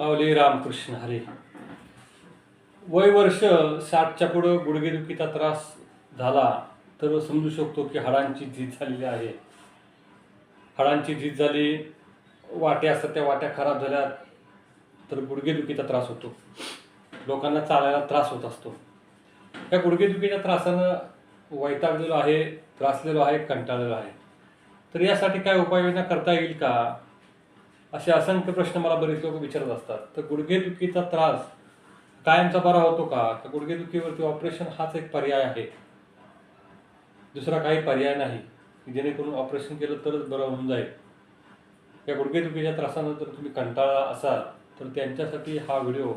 माऊली रामकृष्ण हरे. वय वर्ष साठच्या पुढं गुडघेदुखीचा त्रास झाला तर समजू शकतो की हाडांची झीज झालेली आहे. हाडांची झीज झाली वाट्या असतात त्या वाट्या खराब झाल्या तर गुडघेदुखीचा त्रास होतो. लोकांना चालायला त्रास होत असतो. या गुडघेदुखीच्या त्रासानं वैतागलेलो आहे त्रासलेलो आहे कंटाळलेलो आहे. तर यासाठी काय उपाययोजना करता येईल का? असे असंख्य प्रश्न मला बरेच लोक विचारत असतात. तर गुडघेदुखीचा त्रास कायमचा बरा होतो का? तर गुडघेदुखीवरती ऑपरेशन हाच एक पर्याय आहे. दुसरा काही पर्याय नाही जेणेकरून ऑपरेशन केलं तरच बरं होऊन जाईल. या गुडघेदुखीच्या त्रासानं जर तुम्ही कंटाळा असाल तर त्यांच्यासाठी हा व्हिडिओ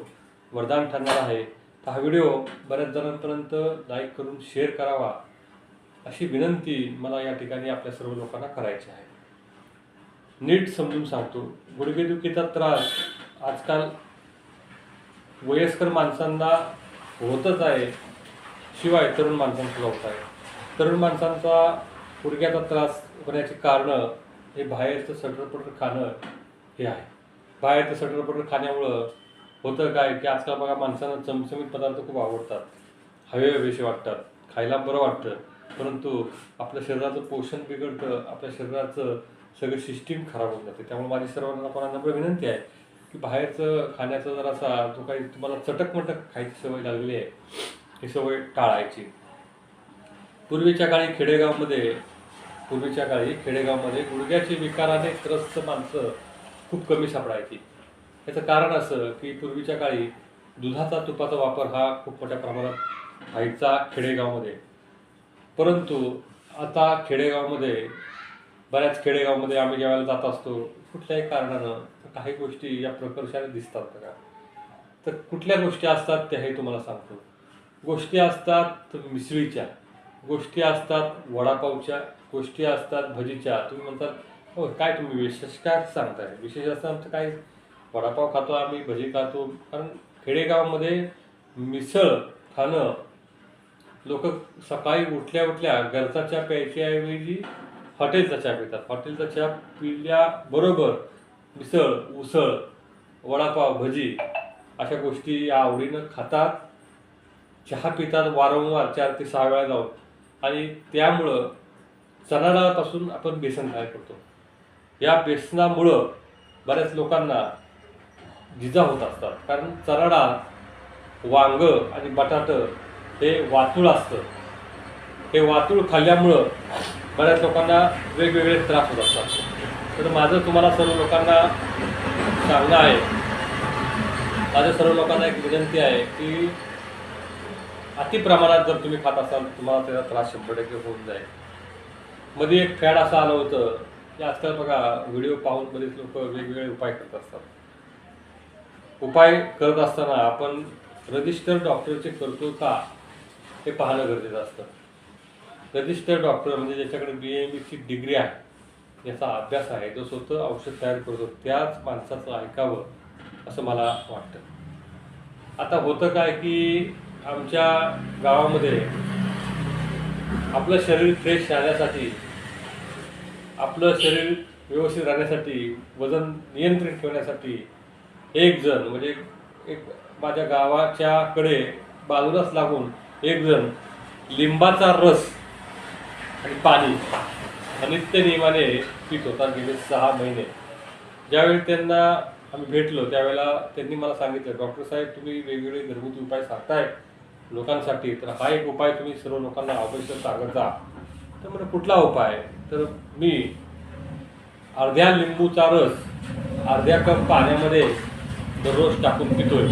वरदान ठरणार आहे. तर हा व्हिडिओ बऱ्याच जणांपर्यंत लाईक करून शेअर करावा अशी विनंती मला या ठिकाणी आपल्या सर्व लोकांना करायची आहे. नीट समजून सांगतो. गुडघेदुखीचा त्रास आजकाल वयस्कर माणसांना होतच आहे. शिवाय तरुण माणसांसुद्धा होत आहे. तरुण माणसांचा गुडघ्याचा त्रास होण्याची कारणं हे बाहेरचं सटरपटर खाणं हे आहे. बाहेरचं सटरपटर खाण्यामुळं होतं काय की आजकाल बघा माणसांना चमचमीत पदार्थ खूप आवडतात. हवे हवेसे वाटतात. खायला बरं वाटतं. परंतु आपल्या शरीराचं पोषण बिघडतं. आपल्या शरीराचं सगळं सिस्टीम खराब होऊन जाते. त्यामुळे माझी सर्वांना कोणाला नम्र विनंती आहे की बाहेरचं खाण्याचा जरासा जो काही तुम्हाला चटक मटक खायची सवय लागलेली आहे ही सवय टाळायची. पूर्वीच्या काळी खेडेगावमध्ये पूर्वीच्या काळी खेडेगावमध्ये गुडघ्याचे विकाराने त्रस्त माणसं खूप कमी सापडायची. याचं कारण असं की पूर्वीच्या काळी दुधाचा तुपाचा वापर हा खूप मोठ्या प्रमाणात व्हायचा खेडेगावमध्ये. परंतु आता खेडेगावमध्ये बऱ्याच खेडेगावमध्ये आम्ही ज्यावेळेला जात असतो कुठल्याही कारणानं काही गोष्टी या प्रकर्षाने दिसतात बघा. तर कुठल्या गोष्टी असतात त्या हे तुम्हाला सांगतो. गोष्टी असतात मिसळीच्या गोष्टी असतात वडापावच्या गोष्टी असतात भजीच्या. तुम्ही म्हणतात हो काय तुम्ही विशेष काय सांगताय? विशेष असं आमचं काय वडापाव खातो आम्ही भजी खातो. कारण खेडेगावामध्ये मिसळ खाणं लोक सकाळी उठल्या उठल्या गरजाच्या प्यायच्याऐवजी हॉटेलचा चहा पितात. हॉटेलचा चहा पिल्याबरोबर मिसळ उसळ वडापाव भजी अशा गोष्टी या आवडीनं खातात. चहा पितात वारंवार चार ते सहा वेळा जाऊन. आणि त्यामुळं चणाडाळापासून आपण बेसन तयार करतो. या बेसनामुळं बऱ्याच लोकांना जिजा होत असतात. कारण चराडा वांग आणि बटाटं हे वातूळ असतं. हे वातूळ खाल्ल्यामुळं बऱ्याच लोकांना वेगवेगळे त्रास होत असतात. तर माझं तुम्हाला सर्व लोकांना सांगणं आहे. माझ्या सर्व लोकांना एक विनंती आहे की अति प्रमाणात जर तुम्ही खात असाल तुम्हाला त्याचा त्रास शंभर टक्के होऊन जाईल. मध्ये एक फॅड असं आलं होतं की आजकाल बघा व्हिडिओ पाहून बरेच लोक वेगवेगळे उपाय करत असतात. उपाय करत असताना आपण रजिस्टर डॉक्टरचे करतो का हे पाहणं गरजेचं असतं. रजिस्टर्ड डॉक्टर म्हणजे ज्याच्याकडे बी एम एची डिग्री आहे याचा अभ्यास आहे जो स्वतः औषध तयार करतो त्याच माणसाचं ऐकावं असं मला वाटतं. आता होतं काय की आमच्या गावामध्ये आपलं शरीर फ्रेश राहण्यासाठी आपलं शरीर व्यवस्थित राहण्यासाठी वजन नियंत्रित ठेवण्यासाठी एक जण म्हणजे एक माझ्या गावाच्याकडे बाजूलाच लागून एक जण लिंबाचा रस आणि पाणी. नित्य नियमाने पीत होता गेले सहा महिने. ज्यावेळी त्यांना आम्ही भेटलो त्यावेळेला त्यांनी मला सांगितलं डॉक्टर साहेब तुम्ही वेगवेगळे घरगुती उपाय सांगताय लोकांसाठी तर हा एक उपाय तुम्ही सर्व लोकांना अवश्य सांगत जा. तर म्हणजे कुठला उपाय? तर मी अर्ध्या लिंबूचा रस अर्ध्या कप पाण्यामध्ये दररोज टाकून पितोय.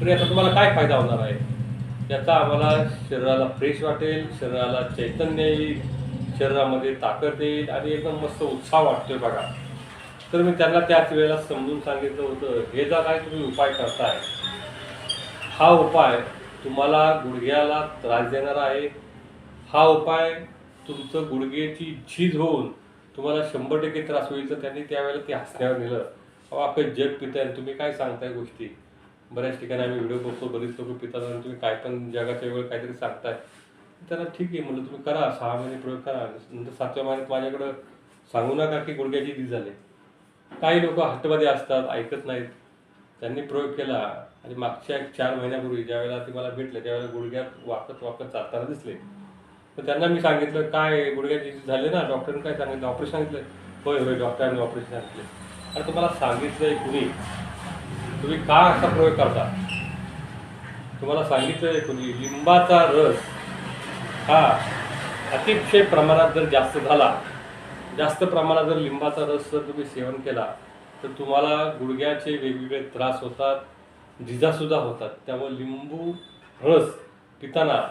तर याचा तुम्हाला काय फायदा होणार आहे? त्याचा आम्हाला शरीराला फ्रेश वाटेल शरीराला चैतन्य येईल शरीरामध्ये ताकद येईल आणि एकदम मस्त उत्साह वाटतोय बघा. तर मी त्यांना त्याच वेळेला समजून सांगितलं होतं हे जर काय तुम्ही उपाय करताय हा उपाय तुम्हाला गुडघ्याला त्रास देणारा आहे. हा उपाय तुमचं गुडघ्याची झीज होऊन तुम्हाला शंभर टक्के त्रास होईल. तर त्यांनी त्यावेळेला ते हसण्यावर नेलं. अहो अख्खं जग पिताय आणि तुम्ही काय सांगताय गोष्टी? बऱ्याच ठिकाणी आम्ही व्हिडिओ बघतो बरीच लोक पितात आणि तुम्ही काय पण जगाच्या वेळ काहीतरी सांगताय. त्याला ठीक आहे म्हणलं तुम्ही करा सहा महिने प्रयोग करा. नंतर सातव्या महिन्यात माझ्याकडं सांगू नका की गुडघ्याची झीज झाली. काही लोक हट्टमध्ये असतात ऐकत नाहीत. त्यांनी प्रयोग केला आणि मागच्या एक चार महिन्यापूर्वी ज्यावेळेला ते मला भेटले त्यावेळेला गुडघ्यात वाकत वाकत चालताना दिसले. तर त्यांना मी सांगितलं काय गुडघ्याची झाले ना? डॉक्टरने काय सांगितलं? ऑपरेशन सांगितलं. होय होय डॉक्टरांनी ऑपरेशन सांगितले. आणि तुम्हाला आहे कुणी? तुम्ही का असा प्रयोग करता? तुम्हाला सांगितलंय कोणी लिंबाचा रस हा अतिशय प्रमाणात जर जास्त झाला जास्त प्रमाणात जर लिंबाचा रस जर तुम्ही सेवन केला तर तुम्हाला गुडघ्याचे वेगवेगळे त्रास होतात झिजासुद्धा होतात. त्यामुळे लिंबू रस पिताना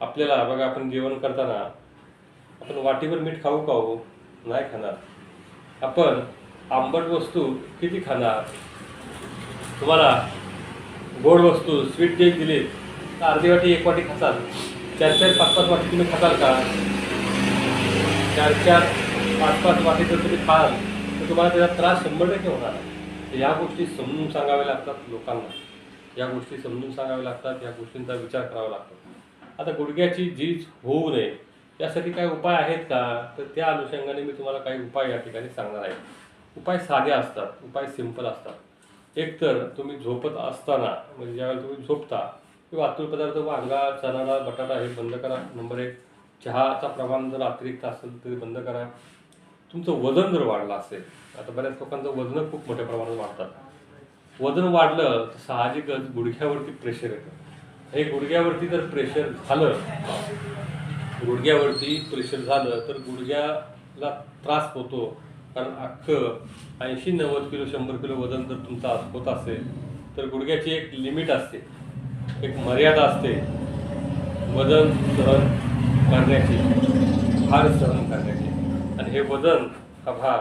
आपल्याला बघा आपण जेवण करताना आपण वाटीवर मीठ खाऊ खाऊ हो? नाही खाणार. आपण आंबट वस्तू किती खाणार? तुम्हाला गोड वस्तू स्वीट केक दिले तर अर्धी वाटी एक वाटी खाताल चार चार पाच पाच वाटी तुम्ही खाताल का? चार चार पाच पाच वाटी जर तुम्ही खाल तर तुम्हाला त्याचा त्रास शंभर टक्के होणार. तर या गोष्टी समजून सांगाव्या लागतात लोकांना. या गोष्टी समजून सांगाव्या लागतात या गोष्टींचा विचार करावा लागतो. आता गुडघ्याची झीज होऊ नये यासाठी काही उपाय आहेत का? तर त्या अनुषंगाने मी तुम्हाला काही उपाय या ठिकाणी सांगणार आहे. उपाय साधे असतात उपाय सिंपल असतात. एक तर तुम्ही झोपत असताना म्हणजे ज्यावेळेला तुम्ही झोपता किंवा वातूळ पदार्थ वांगा चणा डाळ बटाटा हे बंद करा. नंबर एक चहाचा प्रमाण जर अतिरिक्त असेल तरी बंद करा. तुमचं वजन जर वाढलं असेल आता बऱ्याच लोकांचं वजन खूप मोठ्या प्रमाणात वाढतात वजन वाढलं तर साहजिकच गुडघ्यावरती प्रेशर येतं. हे गुडघ्यावरती जर प्रेशर झालं गुडघ्यावरती प्रेशर झालं तर गुडघ्याला त्रास होतो. कारण अख्खं ऐंशी नव्वद किलो शंभर किलो वजन जर तुमचा होत असेल तर गुडघ्याची एक लिमिट असते. एक मर्यादा असते. वजन सहन करण्याची भार सहन करण्याची. आणि हे वजन हा भार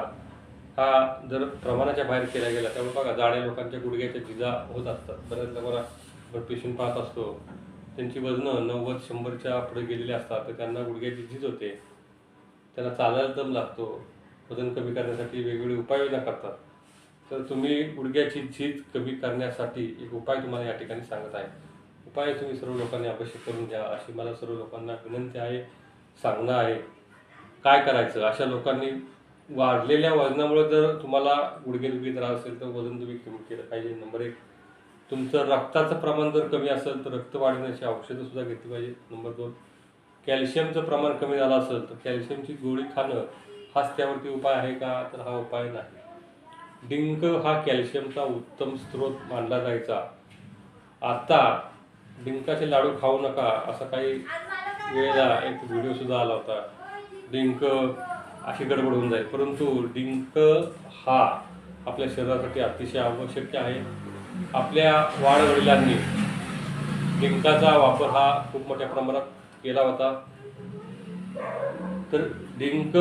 हा जर प्रमाणाच्या बाहेर केला गेला त्यामुळे बघा जाड्या लोकांच्या गुडघ्याच्या जिजा होत असतात. बऱ्याच मला आपण पेशंट पाहत असतो. त्यांची वजनं नव्वद शंभरच्या पुढे गेलेली असतात तर त्यांना गुडघ्याची झीज होते. त्यांना चालायला दम लागतो. वजन कमी करण्यासाठी वेगवेगळे उपाययोजना करतात. तर तुम्ही गुडघ्याची झीज कमी करण्यासाठी एक उपाय तुम्हाला या ठिकाणी सांगत आहे. उपाय तुम्ही सर्व लोकांनी अवश्य करून घ्या. अशी मला सर्व लोकांना विनंती आहे सांगणं आहे. काय करायचं? अशा लोकांनी वाढलेल्या वजनामुळे जर तुम्हाला गुडघेदुखी त्रास असेल तर वजन तुम्ही कमी केलं पाहिजे. नंबर एक तुमचं रक्ताचं प्रमाण जर कमी असेल तर रक्त वाढवण्याची औषधंसुद्धा घेतली पाहिजे. नंबर दोन कॅल्शियमचं प्रमाण कमी झालं असेल तर कॅल्शियमची गोळी खाणं हाच त्यावरती उपाय आहे का? तर हा उपाय नाही. डिंक हा कॅल्शियमचा उत्तम स्रोत मानला जायचा. आता डिंकाचे लाडू खाऊ नका असा काही वेळेला एक व्हिडिओसुद्धा आला होता. डिंक अशी गडबड होऊन जाईल. परंतु डिंक हा आपल्या शरीरासाठी अतिशय आवश्यक आहे. आपल्या वाडवडिलांनी डिंकाचा वापर हा खूप मोठ्या प्रमाणात केला होता. तर डिंक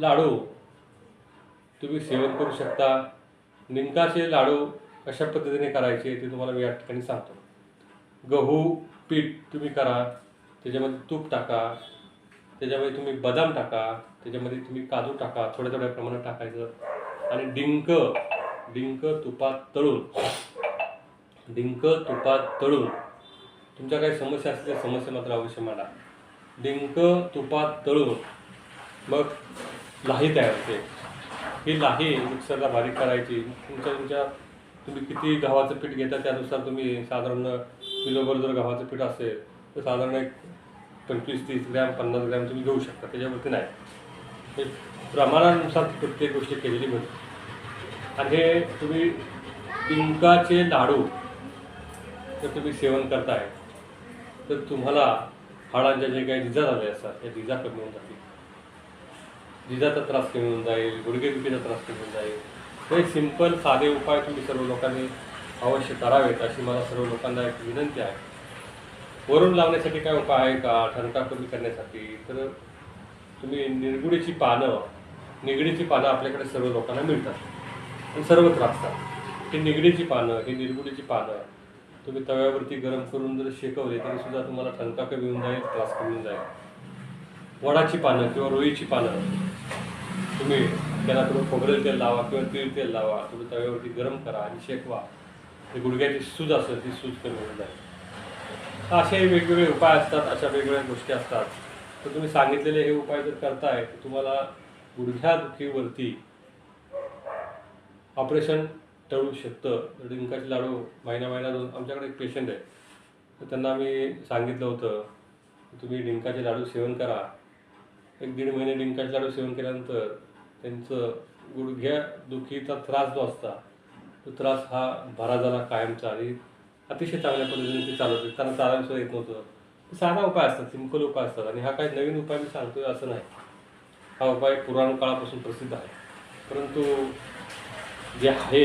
लाडू. तुम्ही सेवन करू शकता. डिंकाचे लाडू कशा पद्धतीने करायचे ते तुम्हाला मी या ठिकाणी सांगतो. गहू पीठ तुम्ही करा. त्याच्यामध्ये तूप टाका. त्याच्यामध्ये तुम्ही बदाम टाका. त्याच्यामध्ये तुम्ही काजू टाका. थोड्या थोड्या प्रमाणात टाकायचं. आणि डिंक डिंक तुपात तळून डिंक तुपात तळून. तुमच्या काही समस्या असतील त्या समस्या मात्र अवश्य मांडा. डिंक तुपात तळून. मग लाही तयार होते. ही लाही मिक्सरला बारीक करायची. तुमच्या तुमच्या तुम्ही किती गव्हाचं पीठ घेता त्यानुसार तुम्ही साधारण किलोभर जर गव्हाचं पीठ असेल तर साधारण एक पंचवीस तीस ग्रॅम पन्नास ग्रॅम तुम्ही घेऊ शकता. त्याच्यावरती नाही. हे प्रमाणानुसार प्रत्येक गोष्ट केलेली मिळते आणि हे तुम्ही डिंकाचे लाडू जर तुम्ही सेवन करताय तर तुम्हाला हाडांच्या जे काही जिजा झाले असतात त्या जिजा कमी होऊन जातील. जिजाचा त्रास कमी होऊन जाईल गुडघेदुखीचा त्रास कमी होऊन जाईल. हे सिंपल साधे उपाय तुम्ही सर्व लोकांनी अवश्य करावेत अशी मला सर्व लोकांना एक विनंती आहे. वरून लावण्यासाठी काय उपाय आहे का? ठणका कमी करण्यासाठी? तर तुम्ही निरगुडीची पानं निगडीची पानं आपल्याकडे सर्व लोकांना मिळतात. आणि सर्वत्र असतात ही निगडीची पानं ही निरगुडीची पानं तुम्ही तव्यावरती गरम करून जर शेकवले तरीसुद्धा तुम्हाला ठणका कमी होऊन जाईल त्रास कमी होऊन जाईल. वडाची पानं किंवा रोईची पानं तुम्ही त्याला तुम्ही खोबरेल तेल लावा किंवा तीळ तेल लावा तुम्ही तव्यावरती गरम करा आणि शेकवा. ते गुडघ्याची सूज असेल ती सूज कमी होऊन जाईल. असे वेगवेगळे उपाय असतात अशा वेगवेगळ्या गोष्टी असतात. तर तुम्ही सांगितलेले हे उपाय जर करताय तर तुम्हाला गुडघ्यादुखीवरती ऑपरेशन टळू शकतं. तर डिंकाचे लाडू महिना महिना दोन आमच्याकडे एक पेशंट आहे. तर त्यांना आम्ही सांगितलं होतं तुम्ही डिंकाचे लाडू सेवन करा. एक दीड महिने डिंकाचे लाडू सेवन केल्यानंतर त्यांचं गुडघ्या दुखीचा त्रास जो असता तो त्रास हा भरा झाला कायमचा आणि अतिशय चांगल्या पद्धतीने ते चालवते त्यांना चालायला येत नव्हतं. साधा उपाय असतात सिंपल उपाय असतात आणि हा काही नवीन उपाय मी सांगतोय असं नाही. हा उपाय पुराण काळापासून प्रसिद्ध आहे. परंतु जे आहे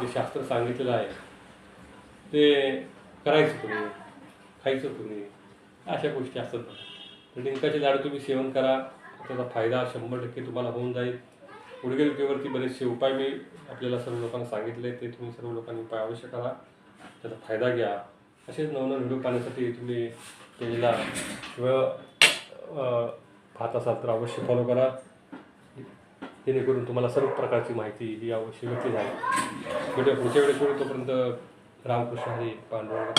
जे शास्त्र सांगितलेलं आहे ते करायचं तुम्ही खायचं तुम्ही अशा गोष्टी असतात. लिंकाचे तर लाडू तुम्ही सेवन करा. त्याचा फायदा शंभर टक्के तुम्हाला होऊन जाईल. गुडघेदुखीवरती बरेचसे उपाय मी आपल्याला सर्व लोकांना सांगितले ते तुम्ही सर्व लोकांनी उपाय अवश्य करा. त्याचा फायदा घ्या. असेच नवनवीन व्हिडिओ पाहण्यासाठी तुम्ही पेजला किंवा पाहत असाल तर अवश्य फॉलो करा. जेणेकरून तुम्हाला सर्व प्रकारची माहिती ही अवश्य भेटली जाईल. व्हिडिओ पुढच्या वेळेस तोपर्यंत रामकृष्ण हरी पांडुरंग.